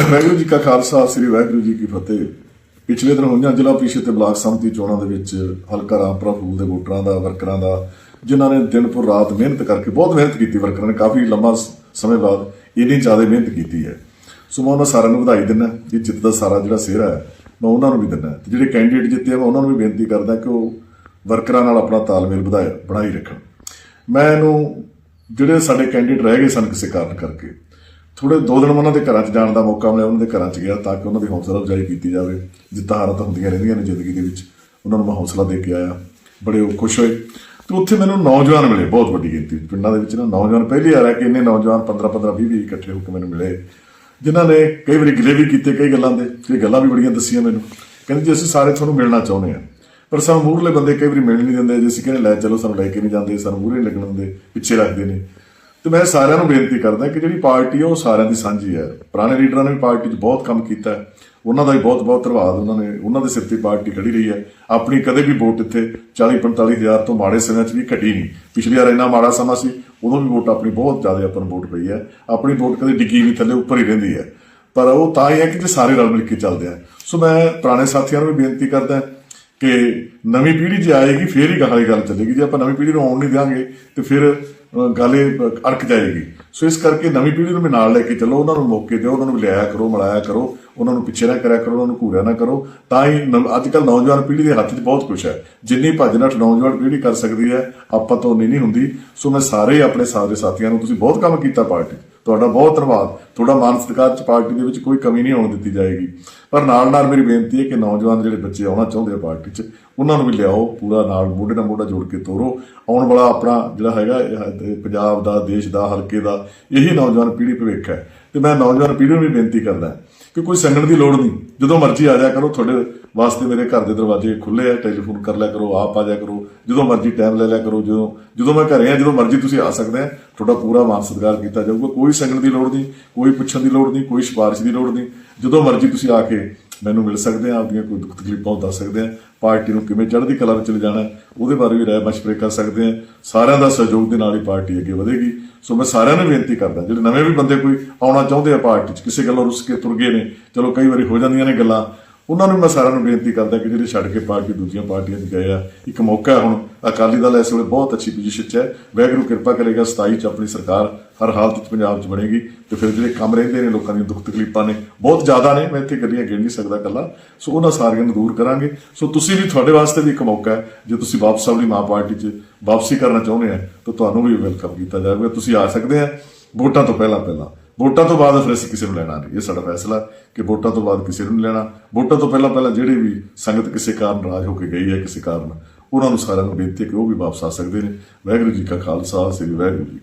ਵਾਹਿਗੁਰੂ ਜੀ ਕਾ ਖਾਲਸਾ, ਸ੍ਰੀ ਵਾਹਿਗੁਰੂ ਜੀ ਕੀ ਫਤਿਹ। ਪਿਛਲੇ ਦਿਨ ਹੋਈਆਂ ਜ਼ਿਲ੍ਹਾ ਪ੍ਰੀਸ਼ਦ ਤੇ ਬਲਾਕ ਸੰਮਤੀ ਚੋਣਾਂ ਦੇ ਵਿੱਚ ਹਲਕਾ ਰਾਮਪੁਰਾ ਫੂਲ ਦੇ ਵੋਟਰਾਂ ਦਾ, ਵਰਕਰਾਂ ਦਾ, ਜਿਨ੍ਹਾਂ ਨੇ ਦਿਨ ਪੁਰ ਰਾਤ ਮਿਹਨਤ ਕਰਕੇ ਬਹੁਤ ਮਿਹਨਤ ਕੀਤੀ, ਵਰਕਰਾਂ ਨੇ ਕਾਫੀ ਲੰਮਾ ਸਮੇਂ ਬਾਅਦ ਇੰਨੀ ਜ਼ਿਆਦਾ ਮਿਹਨਤ ਕੀਤੀ ਹੈ। ਸੋ ਮੈਂ ਉਹਨਾਂ ਸਾਰਿਆਂ ਨੂੰ ਵਧਾਈ ਦਿੰਦਾ, ਇਹ ਜਿੱਤ ਦਾ ਸਾਰਾ ਜਿਹੜਾ ਸਿਹਰਾ ਹੈ, ਮੈਂ ਉਹਨਾਂ ਨੂੰ ਵੀ ਦਿੰਦਾ। ਤੇ ਜਿਹੜੇ ਕੈਂਡੀਡੇਟ ਜਿੱਤੇ ਆ, ਮੈਂ ਉਹਨਾਂ ਨੂੰ ਵੀ ਬੇਨਤੀ ਕਰਦਾ ਕਿ ਉਹ ਵਰਕਰਾਂ ਨਾਲ ਆਪਣਾ ਤਾਲਮੇਲ ਵਧਾਇਆ, ਬਣਾਈ ਰੱਖਣ। ਮੈਂ ਇਹਨੂੰ, ਜਿਹੜੇ ਸਾਡੇ ਕੈਂਡੀਡੇਟ ਰਹਿ ਗਏ ਸਨ ਕਿਸੇ ਕਾਰਨ ਕਰਕੇ ਥੋੜੇ ਦੋ ਦਿਨ ਉਹਨਾਂ ਦੇ ਘਰਾਂ 'ਚ ਜਾਣ ਦਾ ਮੌਕਾ ਮਿਲਿਆ, ਉਹਨਾਂ ਦੇ ਘਰਾਂ 'ਚ ਗਿਆ ਤਾਂ ਕਿ ਉਹਨਾਂ ਦੀ ਹੌਸਲਾ ਅਫਜ਼ਾਈ ਕੀਤੀ ਜਾਵੇ। ਜਿੱਤਾਂ ਹਾਰਾਂ ਤਾਂ ਹੁੰਦੀਆਂ ਰਹਿੰਦੀਆਂ ਨੇ ਜ਼ਿੰਦਗੀ ਦੇ ਵਿੱਚ, ਉਹਨਾਂ ਨੂੰ ਮੈਂ ਹੌਸਲਾ ਦੇ ਕੇ ਆਇਆ। ਬੜੇ ਉਹ ਖੁਸ਼ ਹੋਏ। ਤੇ ਉੱਥੇ ਮੈਨੂੰ ਨੌਜਵਾਨ ਮਿਲੇ, ਬਹੁਤ ਵੱਡੀ ਗਿਣਤੀ ਪਿੰਡਾਂ ਦੇ ਵਿੱਚ ਨਾ ਨੌਜਵਾਨ ਪਹਿਲੀ ਵਾਰ ਹੈ ਕਿ ਇੰਨੇ ਨੌਜਵਾਨ 15 15 20 20 ਇਕੱਠੇ ਹੋ ਕੇ ਮੈਨੂੰ ਮਿਲੇ। ਜਿਨ੍ਹਾਂ ਨੇ ਕਈ ਵਾਰੀ ਗਿਲੇ ਵੀ ਕੀਤੇ ਕਈ ਗੱਲਾਂ ਦੇ ਕਈ ਗੱਲਾਂ ਵੀ ਬੜੀਆਂ ਦੱਸੀਆਂ ਮੈਨੂੰ। ਕਹਿੰਦੇ ਜੀ, ਅਸੀਂ ਸਾਰੇ ਤੁਹਾਨੂੰ ਮਿਲਣਾ ਚਾਹੁੰਦੇ ਹਾਂ। ਪਰ ਸਾਨੂੰ ਮੂਹਰਲੇ ਬੰਦੇ ਕਈ ਵਾਰੀ ਮਿਲ ਨਹੀਂ ਦਿੰਦੇ। ਜੇ ਅਸੀਂ ਕਹਿੰਦੇ, ਲੈ ਚਲੋ, ਸਾਨੂੰ ਲੈ ਕੇ ਨਹੀਂ ਜਾਂਦੇ, ਸਾਨੂੰ ਮੂਹਰੇ ਲੱਗਣ ਦਿੰਦੇ, ਪਿੱਛੇ ਰੱਖਦੇ ਨੇ। ਤੇ ਮੈਂ ਸਾਰਿਆਂ ਨੂੰ ਬੇਨਤੀ ਕਰਦਾ ਕਿ ਜਿਹੜੀ ਪਾਰਟੀ ਹੈ ਉਹ ਸਾਰਿਆਂ ਦੀ ਸਾਂਝੀ ਹੈ। ਪੁਰਾਣੇ ਲੀਡਰਾਂ ਨੇ ਵੀ ਪਾਰਟੀ 'ਚ ਬਹੁਤ ਕੰਮ ਕੀਤਾ ਹੈ। ਉਹਨਾਂ ਦਾ ਵੀ ਬਹੁਤ ਬਹੁਤ ਧੰਨਵਾਦ। ਉਹਨਾਂ ਨੇ ਉਹਨਾਂ ਦੇ ਸਿਰ ਤੇ ਪਾਰਟੀ ਖੜੀ ਰਹੀ ਹੈ। ਆਪਣੀ ਕਦੇ ਵੀ ਵੋਟ ਇੱਥੇ 40 45 ਹਜ਼ਾਰ ਤੋਂ ਮਾੜੇ ਸਮਿਆਂ 'ਚ ਵੀ ਘਟੀ ਨਹੀਂ। ਪਿਛਲੀ ਵਾਰ ਇੰਨਾ ਮਾੜਾ ਸਮਾਂ ਸੀ, ਉਦੋਂ ਵੀ ਵੋਟ ਆਪਣੀ ਬਹੁਤ ਜ਼ਿਆਦਾ ਆਪਾਂ ਨੂੰ ਵੋਟ ਪਈ ਹੈ। ਆਪਣੀ ਵੋਟ ਕਦੇ ਡਿੱਗੀ ਨਹੀਂ ਥੱਲੇ ਉੱਪਰ ਹੀ ਰਹਿੰਦੀ ਹੈ। ਪਰ ਉਹ ਤਾਂ ਹੀ ਹੈ ਕਿ ਜੇ ਸਾਰੇ ਰਲ ਮਿਲ ਕੇ ਚੱਲਦੇ ਆ। ਸੋ ਮੈਂ ਪੁਰਾਣੇ ਸਾਥੀਆਂ ਨੂੰ ਵੀ ਬੇਨਤੀ ਕਰਦਾ ਕਿ ਨਵੀਂ ਪੀੜ੍ਹੀ ਜੇ ਆਏਗੀ, ਫੇਰ ਹੀ ਗਾਹਾਂ ਗੱਲ ਚੱਲੇਗੀ। ਜੇ ਆਪਾਂ ਨਵੀਂ ਪੀੜ੍ਹੀ ਨੂੰ ਆਉਣ ਨਹੀਂ ਦਿਆਂਗੇ, ਤੇ ਫਿਰ ਗੱਲ ਅੜਕ ਜਾਏਗੀ। ਸੋ ਇਸ ਕਰਕੇ ਨਵੀਂ ਪੀੜ੍ਹੀ ਨੂੰ ਵੀ ਨਾਲ ਲੈ ਕੇ ਚੱਲੋ, ਉਹਨਾਂ ਨੂੰ ਮੌਕੇ ਦਿਓ, ਉਹਨਾਂ ਨੂੰ ਲਿਆਇਆ ਕਰੋ, ਮਿਲਾਇਆ ਕਰੋ, ਉਹਨਾਂ ਨੂੰ ਪਿੱਛੇ ਨਾ ਕਰਿਆ ਕਰੋ, ਉਹਨਾਂ ਨੂੰ ਘੂਰਿਆ ਨਾ ਕਰੋ। ਤਾਂ ਹੀ ਅੱਜ ਕੱਲ ਨੌਜਵਾਨ ਪੀੜ੍ਹੀ ਦੇ ਹੱਥ 'ਚ ਬਹੁਤ ਕੁਝ ਹੈ। ਜਿੰਨੀ ਭੱਜ ਨੱਠ ਨੌਜਵਾਨ ਪੀੜ੍ਹੀ ਕਰ ਸਕਦੀ ਹੈ, ਆਪਾਂ ਤੋਂ ਉਨੀ ਨਹੀਂ ਹੁੰਦੀ। ਸੋ ਮੈਂ ਸਾਰੇ ਆਪਣੇ ਸਾਰੇ ਸਾਥੀਆਂ ਨੂੰ, ਤੁਸੀਂ ਬਹੁਤ ਕੰਮ ਕੀਤਾ ਪਾਰਟੀ 'ਚ। ਤੁਹਾਡਾ ਬਹੁਤ ਧੰਨਵਾਦ। ਤੁਹਾਡਾ ਮਾਨ ਸਤਿਕਾਰ ਚ ਪਾਰਟੀ ਦੇ ਵਿੱਚ ਕੋਈ ਕਮੀ ਨਹੀਂ ਆਉਣ ਦਿੱਤੀ ਜਾਏਗੀ। ਪਰ ਨਾਲ ਨਾਲ ਮੇਰੀ ਬੇਨਤੀ ਹੈ ਕਿ ਨੌਜਵਾਨ ਜਿਹੜੇ ਬੱਚੇ ਆਉਣਾ ਚਾਹੁੰਦੇ ਆ ਪਾਰਟੀ 'ਚ ਉਹਨਾਂ ਨੂੰ ਵੀ ਲਿਆਓ, ਪੂਰਾ ਨਾਲ ਮੋਢੇ ਨਾਲ ਮੋਢਾ ਜੋੜ ਕੇ ਤੋਰੋ। ਆਉਣ ਵਾਲਾ ਆਪਣਾ ਜਿਹੜਾ ਹੈਗਾ ਪੰਜਾਬ ਦਾ, ਦੇਸ਼ ਦਾ, ਹਲਕੇ ਦਾ, ਇਹੀ ਨੌਜਵਾਨ ਪੀੜ੍ਹੀ ਭਵਿੱਖ ਹੈ। ਤੇ ਮੈਂ ਨੌਜਵਾਨ ਪੀੜ੍ਹੀ ਨੂੰ ਵੀ ਬੇਨਤੀ ਕਰਦਾ ਕਿ ਕੋਈ ਸੰਗਣ ਦੀ ਲੋੜ ਨਹੀਂ। ਜਦੋਂ ਮਰਜ਼ੀ ਆ ਜਾਇਆ ਕਰੋ, ਤੁਹਾਡੇ ਵਾਸਤੇ ਮੇਰੇ ਘਰ ਦੇ ਦਰਵਾਜ਼ੇ ਖੁੱਲੇ ਆ, ਟੈਲੀਫੋਨ ਕਰ ਲਿਆ ਕਰੋ, ਆਪ ਆ ਜਾਇਆ ਕਰੋ। ਜਦੋਂ ਮਰਜ਼ੀ ਟਾਈਮ ਲੈ ਲਿਆ ਕਰੋ, ਜਦੋਂ ਜਦੋਂ ਮੈਂ ਘਰੇ ਆ, ਜਦੋਂ ਮਰਜ਼ੀ ਤੁਸੀਂ ਆ ਸਕਦੇ ਆ, ਤੁਹਾਡਾ ਪੂਰਾ ਮਾਨ ਸਤਿਕਾਰ ਕੀਤਾ ਜਾਊਗਾ। ਕੋਈ ਸੰਗਣ ਦੀ ਲੋੜ ਨਹੀਂ, ਕੋਈ ਪੁੱਛਣ ਦੀ ਲੋੜ ਨਹੀਂ, ਕੋਈ ਸਿਫਾਰਿਸ਼ ਦੀ ਲੋੜ ਨਹੀਂ। ਜਦੋਂ ਮਰਜ਼ੀ ਤੁਸੀਂ ਆ ਕੇ ਮੈਨੂੰ ਮਿਲ ਸਕਦੇ ਆ ਆਪਦੀਆਂ ਕੋਈ ਦੁੱਖ ਤਕਲੀਫਾਂ ਉਹ ਦੱਸ ਸਕਦੇ ਆ। ਪਾਰਟੀ ਨੂੰ ਕਿਵੇਂ ਚੜ੍ਹਦੀ ਕਲਾ ਵਿੱਚ ਲਿਜਾਣਾ, ਉਹਦੇ ਬਾਰੇ ਵੀ ਰਾਏ ਮਸ਼ਵਰੇ ਕਰ ਸਕਦੇ ਆ। ਸਾਰਿਆਂ ਦਾ ਸਹਿਯੋਗ ਦੇ ਨਾਲ ਹੀ ਪਾਰਟੀ ਅੱਗੇ ਵਧੇਗੀ। ਸੋ ਮੈਂ ਸਾਰਿਆਂ ਨੂੰ ਬੇਨਤੀ ਕਰਦਾ, ਜਿਹੜੇ ਨਵੇਂ ਵੀ ਬੰਦੇ ਕੋਈ ਆਉਣਾ ਚਾਹੁੰਦੇ ਆ ਪਾਰਟੀ 'ਚ, ਕਿਸੇ ਗੱਲੋਂ ਰੁੱਸ ਕੇ ਤੁਰ ਗਏ ਨੇ, ਚਲੋ ਕਈ ਵਾਰੀ ਹੋ ਜਾਂਦੀਆਂ ਨੇ ਗੱਲਾਂ ਉਹਨਾਂ ਨੂੰ ਮੈਂ ਸਾਰਿਆਂ ਨੂੰ ਬੇਨਤੀ ਕਰਦਾ ਕਿ ਜਿਹੜੇ ਛੱਡ ਕੇ ਪਾਰਟੀ ਦੂਜੀਆਂ ਪਾਰਟੀਆਂ 'ਚ ਗਏ ਆ, ਇੱਕ ਮੌਕਾ ਹੈ ਹੁਣ। ਅਕਾਲੀ ਦਲ ਇਸ ਵੇਲੇ ਬਹੁਤ ਅੱਛੀ ਪੋਜੀਸ਼ਨ 'ਚ ਹੈ। ਵਾਹਿਗੁਰੂ ਕਿਰਪਾ ਕਰੇਗਾ 27 'ਚ ਆਪਣੀ ਸਰਕਾਰ ਹਰ ਹਾਲਤ 'ਚ ਪੰਜਾਬ 'ਚ ਬਣੇਗੀ ਤੇ ਫਿਰ ਜਿਹੜੇ ਕੰਮ ਰਹਿੰਦੇ ਨੇ ਲੋਕਾਂ ਦੀਆਂ ਦੁੱਖ ਤਕਲੀਫਾਂ ਨੇ, ਬਹੁਤ ਜ਼ਿਆਦਾ ਨੇ, ਮੈਂ ਇੱਥੇ ਗੱਡੀਆਂ ਗਿਣ ਨਹੀਂ ਸਕਦਾ ਕੱਲਾ ਸੋ ਉਹਨਾਂ ਸਾਰੀਆਂ ਨੂੰ ਦੂਰ ਕਰਾਂਗੇ। ਸੋ ਤੁਸੀਂ ਵੀ ਤੁਹਾਡੇ ਵਾਸਤੇ ਵੀ ਇੱਕ ਮੌਕਾ ਹੈ। ਜੇ ਤੁਸੀਂ ਵਾਪਸ ਆਪਣੀ ਮਾਂ ਪਾਰਟੀ 'ਚ ਵਾਪਸੀ ਕਰਨਾ ਚਾਹੁੰਦੇ ਆ, ਤਾਂ ਤੁਹਾਨੂੰ ਵੀ ਵੈਲਕਮ ਕੀਤਾ ਜਾਵੇਗਾ। ਤੁਸੀਂ ਆ ਸਕਦੇ ਆ, ਵੋਟਾਂ ਤੋਂ ਪਹਿਲਾਂ ਪਹਿਲਾਂ ਵੋਟਾਂ ਤੋਂ ਬਾਅਦ ਫਿਰ ਅਸੀਂ ਕਿਸੇ ਨੂੰ ਲੈਣਾ ਨਹੀਂ। ਇਹ ਸਾਡਾ ਫੈਸਲਾ ਕਿ ਵੋਟਾਂ ਤੋਂ ਬਾਅਦ ਕਿਸੇ ਨੂੰ ਨਹੀਂ ਲੈਣਾ। ਵੋਟਾਂ ਤੋਂ ਪਹਿਲਾਂ ਪਹਿਲਾਂ ਜਿਹੜੇ ਵੀ ਸੰਗਤ ਕਿਸੇ ਕਾਰਨ ਨਾਰਾਜ਼ ਹੋ ਕੇ ਗਈ ਹੈ, ਕਿਸੇ ਕਾਰਨ, ਉਹਨਾਂ ਨੂੰ ਸਾਰਿਆਂ ਨੂੰ ਬੇਨਤੀ ਹੈ ਕਿ ਉਹ ਵੀ ਵਾਪਸ ਆ ਸਕਦੇ ਨੇ। ਵਾਹਿਗੁਰੂ ਜੀ ਕਾ ਖਾਲਸਾ, ਸ੍ਰੀ ਵਾਹਿਗੁਰੂ ਜੀ